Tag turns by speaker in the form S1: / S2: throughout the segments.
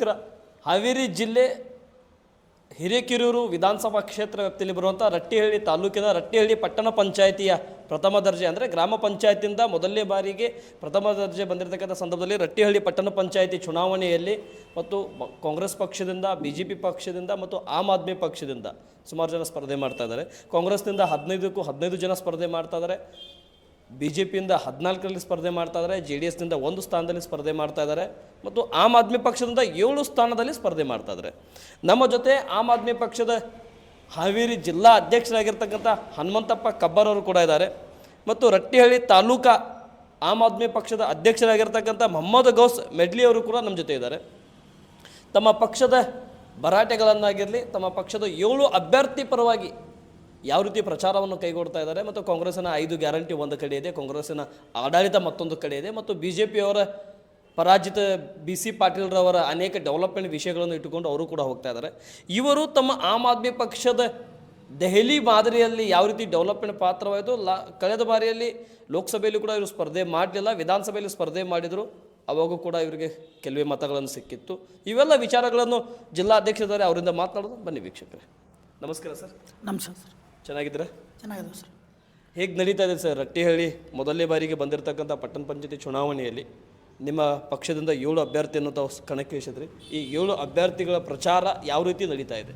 S1: ಕ್ರ ಹಾವೇರಿ ಜಿಲ್ಲೆ ಹಿರೇಕೆರೂರು ವಿಧಾನಸಭಾ ಕ್ಷೇತ್ರ ವ್ಯಾಪ್ತಿಯಲ್ಲಿ ಬರುವಂಥ ರಟ್ಟಿಹಳ್ಳಿ ತಾಲೂಕಿನ ರಟ್ಟಿಹಳ್ಳಿ ಪಟ್ಟಣ ಪಂಚಾಯಿತಿಯ ಪ್ರಥಮ ದರ್ಜೆ ಅಂದರೆ ಗ್ರಾಮ ಪಂಚಾಯತಿಯಿಂದ ಮೊದಲನೇ ಬಾರಿಗೆ ಪ್ರಥಮ ದರ್ಜೆ ಬಂದಿರತಕ್ಕಂಥ ಸಂದರ್ಭದಲ್ಲಿ ರಟ್ಟಿಹಳ್ಳಿ ಪಟ್ಟಣ ಪಂಚಾಯಿತಿ ಚುನಾವಣೆಯಲ್ಲಿ ಮತ್ತು ಕಾಂಗ್ರೆಸ್ ಪಕ್ಷದಿಂದ ಬಿ ಜೆ ಪಿ ಪಕ್ಷದಿಂದ ಮತ್ತು ಆಮ್ ಆದ್ಮಿ ಪಕ್ಷದಿಂದ ಸುಮಾರು ಜನ ಸ್ಪರ್ಧೆ ಮಾಡ್ತಾ ಇದ್ದಾರೆ. ಕಾಂಗ್ರೆಸ್ನಿಂದ ಹದಿನೈದಕ್ಕೂ ಹದಿನೈದು ಜನ ಸ್ಪರ್ಧೆ ಮಾಡ್ತಾ ಇದ್ದಾರೆ. ಬಿ ಜೆ ಪಿಯಿಂದ ಹದಿನಾಲ್ಕರಲ್ಲಿ ಸ್ಪರ್ಧೆ ಮಾಡ್ತಾ ಇದ್ದಾರೆ ಜೆ ಡಿ ಎಸ್ನಿಂದ ಒಂದು ಸ್ಥಾನದಲ್ಲಿ ಸ್ಪರ್ಧೆ ಮಾಡ್ತಾ ಇದ್ದಾರೆ ಮತ್ತು ಆಮ್ ಆದ್ಮಿ ಪಕ್ಷದಿಂದ ಏಳು ಸ್ಥಾನದಲ್ಲಿ ಸ್ಪರ್ಧೆ ಮಾಡ್ತಾ ಇದ್ದಾರೆ ನಮ್ಮ ಜೊತೆ ಆಮ್ ಆದ್ಮಿ ಪಕ್ಷದ ಹಾವೇರಿ ಜಿಲ್ಲಾ ಅಧ್ಯಕ್ಷರಾಗಿರ್ತಕ್ಕಂಥ ಹನುಮಂತಪ್ಪ ಕಬ್ಬರ್ ಅವರು ಕೂಡ ಇದ್ದಾರೆ ಮತ್ತು ರಟ್ಟಿಹಳ್ಳಿ ತಾಲೂಕಾ ಆಮ್ ಆದ್ಮಿ ಪಕ್ಷದ ಅಧ್ಯಕ್ಷರಾಗಿರ್ತಕ್ಕಂಥ ಮೊಹಮ್ಮದ್ ಗೌಸ್ ಮೆಡ್ಲಿ ಅವರು ಕೂಡ ನಮ್ಮ ಜೊತೆ ಇದ್ದಾರೆ ತಮ್ಮ ಪಕ್ಷದ ಭರಾಟೆಗಳನ್ನಾಗಿರಲಿ, ತಮ್ಮ ಪಕ್ಷದ ಏಳು ಅಭ್ಯರ್ಥಿ ಪರವಾಗಿ ಯಾವ ರೀತಿ ಪ್ರಚಾರವನ್ನು ಕೈಗೊಡ್ತಾ ಇದ್ದಾರೆ ಮತ್ತು ಕಾಂಗ್ರೆಸ್ಸಿನ ಐದು ಗ್ಯಾರಂಟಿ ಒಂದು ಕಡೆ ಇದೆ, ಕಾಂಗ್ರೆಸ್ಸಿನ ಆಡಳಿತ ಮತ್ತೊಂದು ಕಡೆ ಇದೆ ಮತ್ತು ಬಿ ಜೆ ಪಿಯವರ ಪರಾಜಿತ ಬಿ ಸಿ ಪಾಟೀಲ್ರವರ ಅನೇಕ ಡೆವಲಪ್ಮೆಂಟ್ ವಿಷಯಗಳನ್ನು ಇಟ್ಟುಕೊಂಡು ಅವರು ಕೂಡ ಹೋಗ್ತಾ ಇದ್ದಾರೆ. ಇವರು ತಮ್ಮ ಆಮ್ ಆದ್ಮಿ ಪಕ್ಷದ ದೆಹಲಿ ಮಾದರಿಯಲ್ಲಿ ಯಾವ ರೀತಿ ಡೆವಲಪ್ಮೆಂಟ್ ಪಾತ್ರವಾಯಿತು? ಲಾ, ಕಳೆದ ಬಾರಿಯಲ್ಲಿ ಲೋಕಸಭೆಯಲ್ಲಿ ಕೂಡ ಇವರು ಸ್ಪರ್ಧೆ ಮಾಡಲಿಲ್ಲ, ವಿಧಾನಸಭೆಯಲ್ಲಿ ಸ್ಪರ್ಧೆ ಮಾಡಿದರು. ಅವಾಗೂ ಕೂಡ ಇವರಿಗೆ ಕೆಲವೇ ಮತಗಳನ್ನು ಸಿಕ್ಕಿತ್ತು. ಇವೆಲ್ಲ ವಿಚಾರಗಳನ್ನು ಜಿಲ್ಲಾಧ್ಯಕ್ಷರಿದ್ದಾರೆ ಅವರಿಂದ ಮಾತನಾಡೋದು. ಬನ್ನಿ ವೀಕ್ಷಕರೇ. ನಮಸ್ಕಾರ ಸರ್.
S2: ನಮಸ್ಕಾರ ಸರ್.
S1: ಚೆನ್ನಾಗಿದ್ದೀರಾ?
S2: ಚೆನ್ನಾಗಿದೆ ಸರ್.
S1: ಹೇಗೆ ನಡೀತಾ ಇದೆ ಸರ್ ರಟ್ಟಿಹಳ್ಳಿ? ಮೊದಲನೇ ಬಾರಿಗೆ ಬಂದಿರತಕ್ಕಂಥ ಪಟ್ಟಣ ಪಂಚಾಯತಿ ಚುನಾವಣೆಯಲ್ಲಿ ನಿಮ್ಮ ಪಕ್ಷದಿಂದ ಏಳು ಅಭ್ಯರ್ಥಿಯನ್ನು ತಾವು ಕಣಕ್ಕಿಳಿಸಿದ್ರಿ ಈ ಏಳು ಅಭ್ಯರ್ಥಿಗಳ ಪ್ರಚಾರ ಯಾವ ರೀತಿ ನಡೀತಾ ಇದೆ?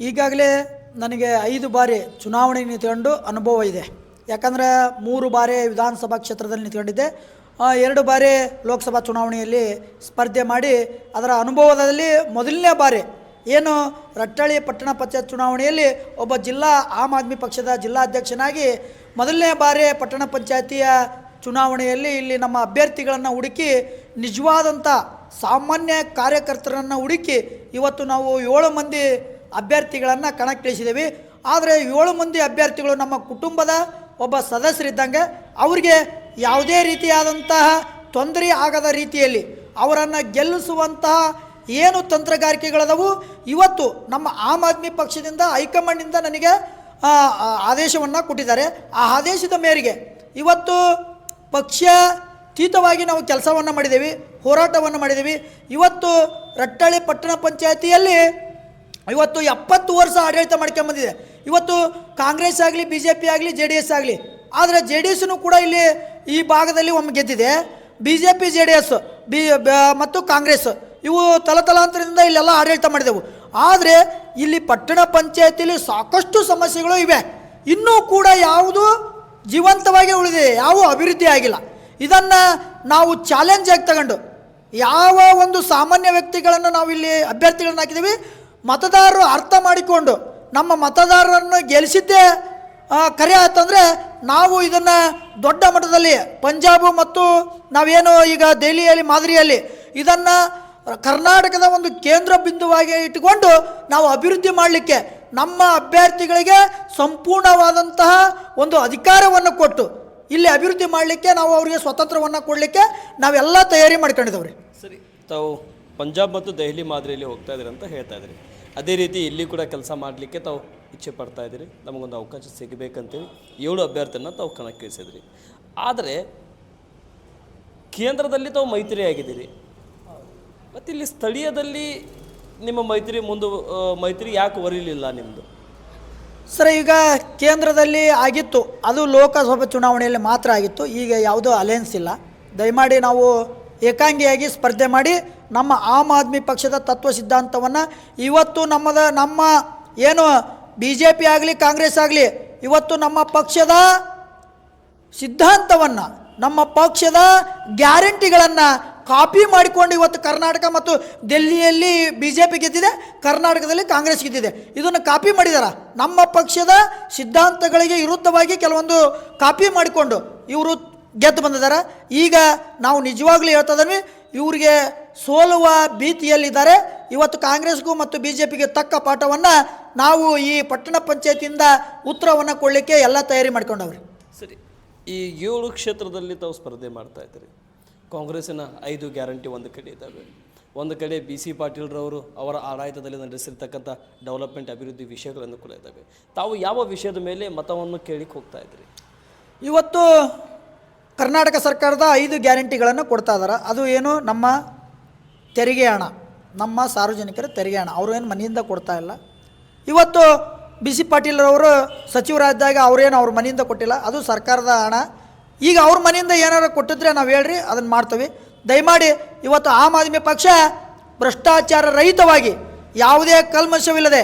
S2: ಈಗಾಗಲೇ ನನಗೆ ಐದು ಬಾರಿ ಚುನಾವಣೆ ನಿಂತ್ಕೊಂಡು ಅನುಭವ ಇದೆ. ಯಾಕಂದರೆ ಮೂರು ಬಾರಿ ವಿಧಾನಸಭಾ ಕ್ಷೇತ್ರದಲ್ಲಿ ನಿಂತ್ಕೊಂಡಿದ್ದೆ. ಆ, ಎರಡು ಬಾರಿ ಲೋಕಸಭಾ ಚುನಾವಣೆಯಲ್ಲಿ ಸ್ಪರ್ಧೆ ಮಾಡಿ ಅದರ ಅನುಭವದಲ್ಲಿ ಮೊದಲನೇ ಬಾರಿ ಏನು ರಟ್ಟಳ್ಳಿ ಪಟ್ಟಣ ಪಂಚಾಯತ್ ಚುನಾವಣೆಯಲ್ಲಿ ಒಬ್ಬ ಜಿಲ್ಲಾ ಆಮ್ ಆದ್ಮಿ ಪಕ್ಷದ ಜಿಲ್ಲಾಧ್ಯಕ್ಷನಾಗಿ ಮೊದಲನೇ ಬಾರಿ ಪಟ್ಟಣ ಪಂಚಾಯತಿಯ ಚುನಾವಣೆಯಲ್ಲಿ ಇಲ್ಲಿ ನಮ್ಮ ಅಭ್ಯರ್ಥಿಗಳನ್ನು ಹುಡುಕಿ ನಿಜವಾದಂಥ ಸಾಮಾನ್ಯ ಕಾರ್ಯಕರ್ತರನ್ನು ಹುಡುಕಿ ಇವತ್ತು ನಾವು ಏಳು ಮಂದಿ ಅಭ್ಯರ್ಥಿಗಳನ್ನು ಕಣಕ್ಕಿಳಿಸಿದ್ದೀವಿ ಆದರೆ ಏಳು ಮಂದಿ ಅಭ್ಯರ್ಥಿಗಳು ನಮ್ಮ ಕುಟುಂಬದ ಒಬ್ಬ ಸದಸ್ಯರಿದ್ದಂಗೆ ಅವರಿಗೆ ಯಾವುದೇ ರೀತಿಯಾದಂತಹ ತೊಂದರೆ ಆಗದ ರೀತಿಯಲ್ಲಿ ಅವರನ್ನು ಗೆಲ್ಲಿಸುವಂತಹ ಏನು ತಂತ್ರಗಾರಿಕೆಗಳದವು? ಇವತ್ತು ನಮ್ಮ ಆಮ್ ಆದ್ಮಿ ಪಕ್ಷದಿಂದ ಹೈಕಮಾಂಡಿಂದ ನನಗೆ ಆದೇಶವನ್ನು ಕೊಟ್ಟಿದ್ದಾರೆ. ಆ ಆದೇಶದ ಮೇರೆಗೆ ಇವತ್ತು ಪಕ್ಷಾತೀತವಾಗಿ ನಾವು ಕೆಲಸವನ್ನು ಮಾಡಿದ್ದೀವಿ ಹೋರಾಟವನ್ನು ಮಾಡಿದ್ದೀವಿ ಇವತ್ತು ರಟ್ಟಳ್ಳಿ ಪಟ್ಟಣ ಪಂಚಾಯತಿಯಲ್ಲಿ ಇವತ್ತು ಎಪ್ಪತ್ತು ವರ್ಷ ಆಡಳಿತ ಮಾಡ್ಕೊಂಬಂದಿದೆ ಇವತ್ತು ಕಾಂಗ್ರೆಸ್ ಆಗಲಿ ಬಿ ಜೆ ಪಿ ಆಗಲಿ, ಜೆ ಡಿ ಎಸ್ ಆಗಲಿ, ಆದರೆ ಜೆ ಡಿ ಎಸ್ನು ಕೂಡ ಇಲ್ಲಿ ಈ ಭಾಗದಲ್ಲಿ ಒಮ್ಮೆ ಗೆದ್ದಿದೆ. B J P J D S B, ಮತ್ತು ಕಾಂಗ್ರೆಸ್. ಇವು ತಲತಲಾಂತರದಿಂದ ಇಲ್ಲೆಲ್ಲ ಆಡಳಿತ ಮಾಡಿದೆವು. ಆದರೆ ಇಲ್ಲಿ ಪಟ್ಟಣ ಪಂಚಾಯತಿಲಿ ಸಾಕಷ್ಟು ಸಮಸ್ಯೆಗಳು ಇವೆ. ಇನ್ನೂ ಕೂಡ ಯಾವುದು ಜೀವಂತವಾಗಿ ಉಳಿದಿದೆ, ಯಾವ ಅಭಿವೃದ್ಧಿ ಆಗಿಲ್ಲ. ಇದನ್ನು ನಾವು ಚಾಲೆಂಜ್ ಆಗಿ ತಗೊಂಡು, ಯಾವ ಒಂದು ಸಾಮಾನ್ಯ ವ್ಯಕ್ತಿಗಳನ್ನು ನಾವು ಇಲ್ಲಿ ಅಭ್ಯರ್ಥಿಗಳನ್ನ ಹಾಕಿದ್ದೀವಿ, ಮತದಾರರು ಅರ್ಥ ಮಾಡಿಕೊಂಡು, ನಮ್ಮ ಮತದಾರರನ್ನು ಗೆಲ್ಲಿಸಿದ್ದೇ ಕರೆ ಆಯ್ತಂದರೆ ನಾವು ಇದನ್ನು ದೊಡ್ಡ ಮಟ್ಟದಲ್ಲಿ, ಪಂಜಾಬು ಮತ್ತು ನಾವೇನು ಈಗ ದೆಹಲಿಯಲ್ಲಿ, ಮಾದರಿಯಲ್ಲಿ ಇದನ್ನು ಕರ್ನಾಟಕದ ಒಂದು ಕೇಂದ್ರ ಬಿಂದುವಾಗಿ ಇಟ್ಟುಕೊಂಡು ನಾವು ಅಭಿವೃದ್ಧಿ ಮಾಡಲಿಕ್ಕೆ ನಮ್ಮ ಅಭ್ಯರ್ಥಿಗಳಿಗೆ ಸಂಪೂರ್ಣವಾದಂತಹ ಒಂದು ಅಧಿಕಾರವನ್ನು ಕೊಟ್ಟು ಇಲ್ಲಿ ಅಭಿವೃದ್ಧಿ ಮಾಡಲಿಕ್ಕೆ ನಾವು ಅವರಿಗೆ ಸ್ವತಂತ್ರವನ್ನು ಕೊಡಲಿಕ್ಕೆ ನಾವೆಲ್ಲ ತಯಾರಿ ಮಾಡ್ಕೊಂಡಿದ್ದೇವೆ
S1: ಸರಿ, ತಾವು ಪಂಜಾಬ್ ಮತ್ತು ದೆಹಲಿ ಮಾದರಿಯಲ್ಲಿ ಹೋಗ್ತಾ ಇದ್ದೀರಿ ಅಂತ ಹೇಳ್ತಾ ಇದ್ದೀರಿ. ಅದೇ ರೀತಿ ಇಲ್ಲಿ ಕೂಡ ಕೆಲಸ ಮಾಡಲಿಕ್ಕೆ ತಾವು ಇಚ್ಛೆ ಪಡ್ತಾ ಇದ್ದೀರಿ. ನಮಗೊಂದು ಅವಕಾಶ ಸಿಗಬೇಕಂತೇಳಿ ಏಳು ಅಭ್ಯರ್ಥಿಯನ್ನು ತಾವು ಕಣಕ್ಕಿಳಿಸಿದ್ರಿ. ಆದರೆ ಕೇಂದ್ರದಲ್ಲಿ ತಾವು ಮೈತ್ರಿ ಆಗಿದ್ದೀರಿ ಮತ್ತು ಇಲ್ಲಿ ಸ್ಥಳೀಯದಲ್ಲಿ ನಿಮ್ಮ ಮೈತ್ರಿ ಮುಂದೆ ಮೈತ್ರಿ ಯಾಕೆ ಒರಿಲಿಲ್ಲ ನಿಮ್ಮದು
S2: ಸರ್, ಈಗ ಕೇಂದ್ರದಲ್ಲಿ ಆಗಿತ್ತು. ಅದು ಲೋಕಸಭಾ ಚುನಾವಣೆಯಲ್ಲಿ ಮಾತ್ರ ಆಗಿತ್ತು. ಈಗ ಯಾವುದೋ ಅಲಯನ್ಸ್ ಇಲ್ಲ. ದಯಮಾಡಿ ನಾವು ಏಕಾಂಗಿಯಾಗಿ ಸ್ಪರ್ಧೆ ಮಾಡಿ ನಮ್ಮ ಆಮ್ ಆದ್ಮಿ ಪಕ್ಷದ ತತ್ವ ಸಿದ್ಧಾಂತವನ್ನು ಇವತ್ತು ನಮ್ಮದ, ನಮ್ಮ ಏನು ಬಿ ಜೆ ಪಿ ಆಗಲಿ, ಕಾಂಗ್ರೆಸ್ ಆಗಲಿ, ಇವತ್ತು ನಮ್ಮ ಪಕ್ಷದ ಸಿದ್ಧಾಂತವನ್ನು, ನಮ್ಮ ಪಕ್ಷದ ಗ್ಯಾರಂಟಿಗಳನ್ನು ಕಾಪಿ ಮಾಡಿಕೊಂಡು ಇವತ್ತು ಕರ್ನಾಟಕ ಮತ್ತು ದೆಹಲಿಯಲ್ಲಿ ಬಿ ಜೆ ಪಿ ಗೆದ್ದಿದೆ, ಕರ್ನಾಟಕದಲ್ಲಿ ಕಾಂಗ್ರೆಸ್ ಗೆದ್ದಿದೆ. ಇದನ್ನು ಕಾಪಿ ಮಾಡಿದಾರ? ನಮ್ಮ ಪಕ್ಷದ ಸಿದ್ಧಾಂತಗಳಿಗೆ ವಿರುದ್ಧವಾಗಿ ಕೆಲವೊಂದು ಕಾಪಿ ಮಾಡಿಕೊಂಡು ಇವರು ಗೆದ್ದು ಬಂದಿದ್ದಾರೆ ಈಗ ನಾವು ನಿಜವಾಗ್ಲೂ ಹೇಳ್ತಾ ಇದ್ದೀವಿ, ಇವರಿಗೆ ಸೋಲುವ ಭೀತಿಯಲ್ಲಿದ್ದಾರೆ. ಇವತ್ತು ಕಾಂಗ್ರೆಸ್ಗೂ ಮತ್ತು ಬಿ ಜೆ ಪಿಗೆ ತಕ್ಕ ಪಾಠವನ್ನು ನಾವು ಈ ಪಟ್ಟಣ ಪಂಚಾಯತಿಯಿಂದ ಉತ್ತರವನ್ನು ಕೊಡಲಿಕ್ಕೆ ಎಲ್ಲ ತಯಾರಿ ಮಾಡ್ಕೊಂಡವ್ರಿ.
S1: ಸರಿ, ಈ ಏಳು ಕ್ಷೇತ್ರದಲ್ಲಿ ತಾವು ಸ್ಪರ್ಧೆ ಮಾಡ್ತಾ ಇದ್ದೀರಿ. ಕಾಂಗ್ರೆಸ್ಸಿನ ಐದು ಗ್ಯಾರಂಟಿ ಒಂದು ಕಡೆ ಇದ್ದಾವೆ. ಒಂದು ಕಡೆ ಬಿ ಸಿ ಪಾಟೀಲ್ರವರು ಅವರ ಆಡಳಿತದಲ್ಲಿ ನಡೆಸಿರ್ತಕ್ಕಂಥ ಡೆವಲಪ್ಮೆಂಟ್ ಅಭಿವೃದ್ಧಿ ವಿಷಯಗಳನ್ನು ಕೂಡ ಇದ್ದಾವೆ. ತಾವು ಯಾವ ವಿಷಯದ ಮೇಲೆ ಮತವನ್ನು ಕೇಳಿಕ್ಕೆ ಹೋಗ್ತಾ ಇದ್ರಿ?
S2: ಇವತ್ತು ಕರ್ನಾಟಕ ಸರ್ಕಾರದ ಐದು ಗ್ಯಾರಂಟಿಗಳನ್ನು ಕೊಡ್ತಾ ಇದ್ದಾರೆ ಅದು ಏನು? ನಮ್ಮ ತೆರಿಗೆ ಹಣ, ನಮ್ಮ ಸಾರ್ವಜನಿಕರ ತೆರಿಗೆ ಹಣ. ಅವರು ಏನು ಮನೆಯಿಂದ ಕೊಡ್ತಾ ಇಲ್ಲ. ಇವತ್ತು ಬಿ ಸಿ ಪಾಟೀಲ್ರವರು ಸಚಿವರಾದಾಗ ಅವರೇನು ಅವ್ರ ಮನೆಯಿಂದ ಕೊಟ್ಟಿಲ್ಲ. ಅದು ಸರ್ಕಾರದ ಹಣ. ಈಗ ಅವ್ರ ಮನೆಯಿಂದ ಏನಾರು ಕೊಟ್ಟಿದ್ರೆ ನಾವು ಹೇಳ್ರಿ ಅದನ್ನು ಮಾಡ್ತೀವಿ. ದಯಮಾಡಿ ಇವತ್ತು ಆಮ್ ಆದ್ಮಿ ಪಕ್ಷ ಭ್ರಷ್ಟಾಚಾರ ರಹಿತವಾಗಿ ಯಾವುದೇ ಕಲ್ಮಶವಿಲ್ಲದೆ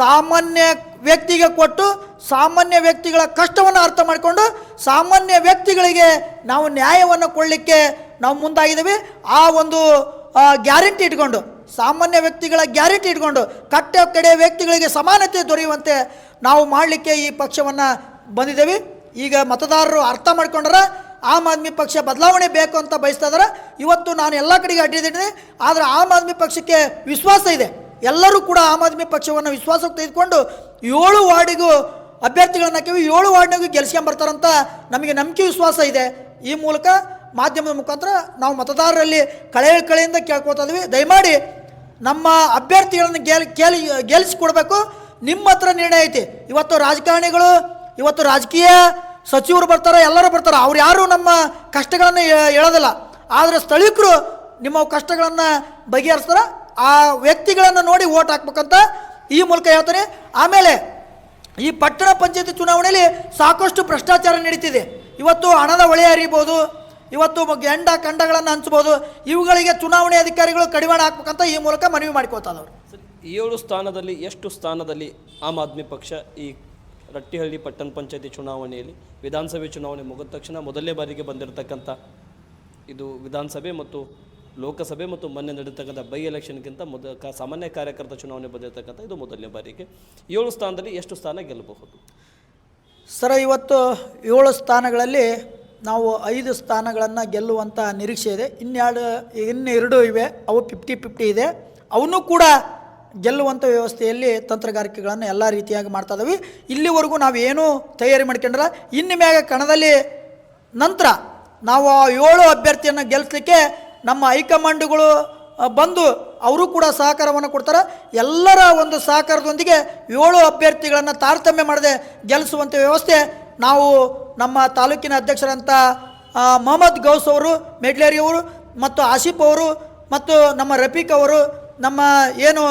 S2: ಸಾಮಾನ್ಯ ವ್ಯಕ್ತಿಗೆ ಕೊಟ್ಟು ಸಾಮಾನ್ಯ ವ್ಯಕ್ತಿಗಳ ಕಷ್ಟವನ್ನು ಅರ್ಥ ಮಾಡಿಕೊಂಡು ಸಾಮಾನ್ಯ ವ್ಯಕ್ತಿಗಳಿಗೆ ನಾವು ನ್ಯಾಯವನ್ನು ಕೊಡಲಿಕ್ಕೆ ನಾವು ಮುಂದಾಗಿದ್ದೀವಿ. ಆ ಒಂದು ಗ್ಯಾರಂಟಿ ಇಟ್ಕೊಂಡು, ಸಾಮಾನ್ಯ ವ್ಯಕ್ತಿಗಳ ಗ್ಯಾರಂಟಿ ಇಟ್ಕೊಂಡು, ಕಟ್ಟೆ ಕಡೆ ವ್ಯಕ್ತಿಗಳಿಗೆ ಸಮಾನತೆ ದೊರೆಯುವಂತೆ ನಾವು ಮಾಡಲಿಕ್ಕೆ ಈ ಪಕ್ಷವನ್ನು ಬಂದಿದ್ದೇವೆ. ಈಗ ಮತದಾರರು ಅರ್ಥ ಮಾಡ್ಕೊಂಡ್ರ ಆಮ್ ಆದ್ಮಿ ಪಕ್ಷ ಬದಲಾವಣೆ ಬೇಕು ಅಂತ ಬಯಸ್ತಾ ಇದಾರೆ. ಇವತ್ತು ನಾನು ಎಲ್ಲ ಕಡೆಗೆ ಅಡ್ಡಿದ್ದೀನಿ ಆದರೆ ಆಮ್ ಆದ್ಮಿ ಪಕ್ಷಕ್ಕೆ ವಿಶ್ವಾಸ ಇದೆ. ಎಲ್ಲರೂ ಕೂಡ ಆಮ್ ಆದ್ಮಿ ಪಕ್ಷವನ್ನು ವಿಶ್ವಾಸಕ್ಕೆ ತೆಗೆದುಕೊಂಡು ಏಳು ವಾರ್ಡಿಗೂ ಅಭ್ಯರ್ಥಿಗಳನ್ನ ಹಾಕಿವಿ. ಏಳು ವಾರ್ಡ್ನಾಗೂ ಗೆಲ್ಸ್ಕೊಂಬರ್ತಾರಂತ ನಮಗೆ ನಂಬಿಕೆ ವಿಶ್ವಾಸ ಇದೆ. ಈ ಮೂಲಕ ಮಾಧ್ಯಮದ ಮುಖಾಂತರ ನಾವು ಮತದಾರರಲ್ಲಿ ಕಳೆ ಕಳೆಯಿಂದ ಕೇಳ್ಕೊತಾ ಇದ್ವಿ ದಯಮಾಡಿ ನಮ್ಮ ಅಭ್ಯರ್ಥಿಗಳನ್ನು ಗೆಲ್ ಗೆಲ್ ಗೆಲ್ಲಿಸ್ಕೊಡ್ಬೇಕು ನಿಮ್ಮ ಹತ್ರ ನಿರ್ಣಯ ಐತಿ. ಇವತ್ತು ರಾಜಕಾರಣಿಗಳು ಇವತ್ತು ರಾಜಕೀಯ ಸಚಿವರು ಬರ್ತಾರೆ ಎಲ್ಲರೂ ಬರ್ತಾರೆ ಅವ್ರು ಯಾರೂ ನಮ್ಮ ಕಷ್ಟಗಳನ್ನು ಹೇಳೋದಿಲ್ಲ. ಆದರೆ ಸ್ಥಳೀಕರು ನಿಮ್ಮ ಕಷ್ಟಗಳನ್ನು ಬಗೆಹರಿಸ್ತಾರೆ ಆ ವ್ಯಕ್ತಿಗಳನ್ನು ನೋಡಿ ಓಟ್ ಹಾಕ್ಬೇಕಂತ ಈ ಮೂಲಕ ಹೇಳ್ತಾರೆ ಆಮೇಲೆ ಈ ಪಟ್ಟಣ ಪಂಚಾಯತಿ ಚುನಾವಣೆಯಲ್ಲಿ ಸಾಕಷ್ಟು ಭ್ರಷ್ಟಾಚಾರ ನಡೀತಿದೆ. ಇವತ್ತು ಹಣದ ಹೊಳೆ ಹರಿಬೋದು ಇವತ್ತು ಗಂಡ ಕಂಡಗಳನ್ನು ಹಂಚ್ಬೋದು ಇವುಗಳಿಗೆ ಚುನಾವಣೆ ಅಧಿಕಾರಿಗಳು ಕಡಿವಾಣ ಹಾಕ್ಬೇಕಂತ ಈ ಮೂಲಕ ಮನವಿ ಮಾಡಿಕೊಳ್ತಾರೆ
S1: ಸರ್, ಏಳು ಸ್ಥಾನದಲ್ಲಿ ಎಷ್ಟು ಸ್ಥಾನದಲ್ಲಿ ಆಮ್ ಆದ್ಮಿ ಪಕ್ಷ ಈ ರಟ್ಟಿಹಳ್ಳಿ ಪಟ್ಟಣ ಪಂಚಾಯತಿ ಚುನಾವಣೆಯಲ್ಲಿ ವಿಧಾನಸಭೆ ಚುನಾವಣೆ ಮುಗಿದ ತಕ್ಷಣ ಮೊದಲನೇ ಬಾರಿಗೆ ಬಂದಿರತಕ್ಕಂಥ ಇದು ವಿಧಾನಸಭೆ ಮತ್ತು ಲೋಕಸಭೆ ಮತ್ತು ಮೊನ್ನೆ ನಡೀತಕ್ಕಂಥ ಬೈ ಎಲೆಕ್ಷನ್ಗಿಂತ ಮೊದ ಸಾಮಾನ್ಯ ಕಾರ್ಯಕರ್ತ ಚುನಾವಣೆ ಬಂದಿರತಕ್ಕಂಥ ಇದು ಮೊದಲನೇ ಬಾರಿಗೆ. ಏಳು ಸ್ಥಾನದಲ್ಲಿ ಎಷ್ಟು ಸ್ಥಾನ ಗೆಲ್ಲಬಹುದು?
S2: ಸರ, ಇವತ್ತು ಏಳು ಸ್ಥಾನಗಳಲ್ಲಿ ನಾವು ಐದು ಸ್ಥಾನಗಳನ್ನು ಗೆಲ್ಲುವಂಥ ನಿರೀಕ್ಷೆ ಇದೆ. ಇನ್ನೆರಡು ಇನ್ನೆರಡು ಇವೆ. ಅವು ಫಿಫ್ಟಿ ಫಿಫ್ಟಿ ಇದೆ. ಅವನು ಕೂಡ ಗೆಲ್ಲುವಂಥ ವ್ಯವಸ್ಥೆಯಲ್ಲಿ ತಂತ್ರಗಾರಿಕೆಗಳನ್ನು ಎಲ್ಲ ರೀತಿಯಾಗಿ ಮಾಡ್ತಾ ಇದ್ದಾವೆ ಇಲ್ಲಿವರೆಗೂ ನಾವು ಏನೂ ತಯಾರಿ ಮಾಡ್ಕೊಂಡ್ರ ಇನ್ನು ಮ್ಯಾಗ ಕಣದಲ್ಲಿ ನಂತರ ನಾವು ಆ ಏಳು ಅಭ್ಯರ್ಥಿಯನ್ನು ಗೆಲ್ಲಿಸಲಿಕ್ಕೆ ನಮ್ಮ ಹೈಕಮಾಂಡ್ಗಳು ಬಂದು ಅವರು ಕೂಡ ಸಹಕಾರವನ್ನು ಕೊಡ್ತಾರೆ. ಎಲ್ಲರ ಒಂದು ಸಹಕಾರದೊಂದಿಗೆ ಏಳು ಅಭ್ಯರ್ಥಿಗಳನ್ನು ತಾರತಮ್ಯ ಮಾಡದೆ ಗೆಲ್ಲಿಸುವಂಥ ವ್ಯವಸ್ಥೆ ನಾವು ನಮ್ಮ ತಾಲೂಕಿನ ಅಧ್ಯಕ್ಷರಂಥ ಮೊಹಮ್ಮದ್ ಗೌಸ್ ಅವರು, ಮೆಡ್ಲೇರಿ ಅವರು ಮತ್ತು ಆಸಿಫ್ ಅವರು ಮತ್ತು ನಮ್ಮ ರಫೀಕ್ ಅವರು ನಮ್ಮ ಏನು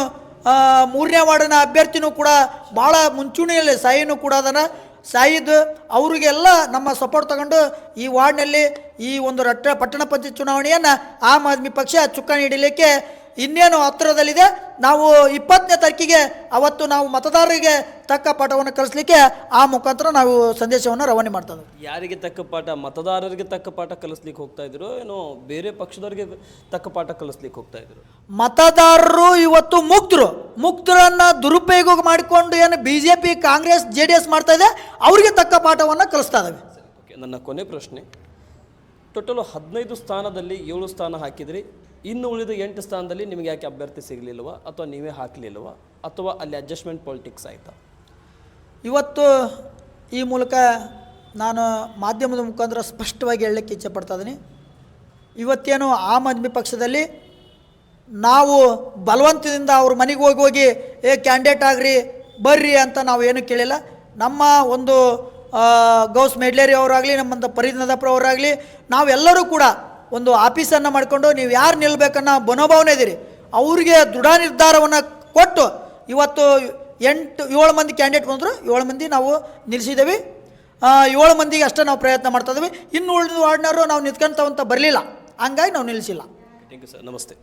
S2: ಮೂರನೇ ವಾರ್ಡಿನ ಅಭ್ಯರ್ಥಿನೂ ಕೂಡ ಭಾಳ ಮುಂಚೂಣಿಯಲ್ಲಿ ಸಾಯಿನೂ ಕೂಡ ಅದನ್ನು ಸಾಯಿದ್ ಅವರಿಗೆಲ್ಲ ನಮ್ಮ ಸಪೋರ್ಟ್ ತಗೊಂಡು ಈ ವಾರ್ಡ್ನಲ್ಲಿ ಈ ಒಂದು ರಟ್ಟ ಪಟ್ಟಣ ಪಂಚಾಯತ್ ಚುನಾವಣೆಯನ್ನು ಆಮ್ ಆದ್ಮಿ ಪಕ್ಷ ಚುಕ್ಕಾಣಿ ಹಿಡಿಲಿಕ್ಕೆ ಇನ್ನೇನು ಹತ್ತಿರದಲ್ಲಿದೆ ನಾವು ಇಪ್ಪತ್ತನೇ ತಾರೀಕಿಗೆ ಅವತ್ತು ನಾವು ಮತದಾರರಿಗೆ ತಕ್ಕ ಪಾಠವನ್ನು ಕಲಿಸ್ಲಿಕ್ಕೆ ಆ ಮುಖಾಂತರ ನಾವು ಸಂದೇಶವನ್ನು ರವಾನೆ ಮಾಡ್ತಾ.
S1: ಯಾರಿಗೆ ತಕ್ಕ ಪಾಠ ಮತದಾರರಿಗೆ ತಕ್ಕ ಪಾಠ ಕಲಿಸ್ಲಿಕ್ಕೆ ಹೋಗ್ತಾ ಇದ್ರು ಏನೋ ಬೇರೆ ಪಕ್ಷದವರಿಗೆ ತಕ್ಕ ಪಾಠ ಕಲಿಸ್ಲಿಕ್ಕೆ ಹೋಗ್ತಾ ಇದ್ರು
S2: ಮತದಾರರು ಇವತ್ತು ಮುಕ್ತರು ಮುಕ್ತರನ್ನ ದುರುಪಯೋಗ ಮಾಡಿಕೊಂಡು ಏನು B J P Congress J D S ಮಾಡ್ತಾ ಇದೆ ಅವರಿಗೆ ತಕ್ಕ ಪಾಠವನ್ನು ಕಲಿಸ್ತಾ ಇದ್ದಾವೆ
S1: ನನ್ನ ಕೊನೆ ಪ್ರಶ್ನೆ. ಟೋಟಲ್ ಹದಿನೈದು ಸ್ಥಾನದಲ್ಲಿ ಏಳು ಸ್ಥಾನ ಹಾಕಿದ್ರಿ. ಇನ್ನು ಉಳಿದ ಎಂಟು ಸ್ಥಾನದಲ್ಲಿ ನಿಮಗೆ ಯಾಕೆ ಅಭ್ಯರ್ಥಿ ಸಿಗಲಿಲ್ವಾ? ಅಥವಾ ನೀವೇ ಹಾಕಲಿಲ್ವಾ? ಅಥವಾ ಅಲ್ಲಿ ಅಡ್ಜಸ್ಟ್ಮೆಂಟ್ ಪಾಲಿಟಿಕ್ಸ್ ಆಯಿತಾ?
S2: ಇವತ್ತು ಈ ಮೂಲಕ ನಾನು ಮಾಧ್ಯಮದ ಮುಖಾಂತರ ಸ್ಪಷ್ಟವಾಗಿ ಹೇಳಲಿಕ್ಕೆ ಇಚ್ಛೆ ಪಡ್ತಾ ಇದ್ದೀನಿ. ಇವತ್ತೇನು ಆಮ್ ಆದ್ಮಿ ಪಕ್ಷದಲ್ಲಿ ನಾವು ಬಲವಂತದಿಂದ ಅವ್ರ ಮನೆಗೆ ಹೋಗಿ ಹೋಗಿ, ಏ ಕ್ಯಾಂಡಿಡೇಟ್ ಆಗ್ರಿ, ಬರ್ರಿ ಅಂತ ನಾವು ಏನು ಕೇಳಿಲ್ಲ. ನಮ್ಮ ಒಂದು ಗೌಸ್ ಮೆಡ್ಲೇರಿ ಅವರಾಗಲಿ, ನಮ್ಮಂಥ ಫರೀದ್ ನದಾಪುರ ಅವರಾಗಲಿ, ನಾವೆಲ್ಲರೂ ಕೂಡ ಒಂದು ಆಫೀಸನ್ನು ಮಾಡಿಕೊಂಡು ನೀವು ಯಾರು ನಿಲ್ಲಬೇಕನ್ನೋ ಮನೋಭಾವನೆ ಇದ್ದೀರಿ. ಅವ್ರಿಗೆ ದೃಢ ನಿರ್ಧಾರವನ್ನು ಕೊಟ್ಟು ಇವತ್ತು ಎಂಟು, ಏಳು ಮಂದಿ ಕ್ಯಾಂಡಿಡೇಟ್ ಬಂದರು, ಏಳು ಮಂದಿ ನಾವು ನಿಲ್ಲಿಸಿದ್ದೀವಿ ಏಳು ಮಂದಿಗೆ ಅಷ್ಟೇ ನಾವು ಪ್ರಯತ್ನ ಮಾಡ್ತಾ ಇದ್ದೀವಿ ಇನ್ನು ಉಳಿದ ವಾರ್ಡ್ನವರು ನಾವು ನಿಂತ್ಕೊಂತವಂತ ಬರಲಿಲ್ಲ. ಹಂಗಾಗಿ ನಾವು ನಿಲ್ಲಿಸಿಲ್ಲ
S1: ಥ್ಯಾಂಕ್ ಯು ಸರ್ ನಮಸ್ತೆ.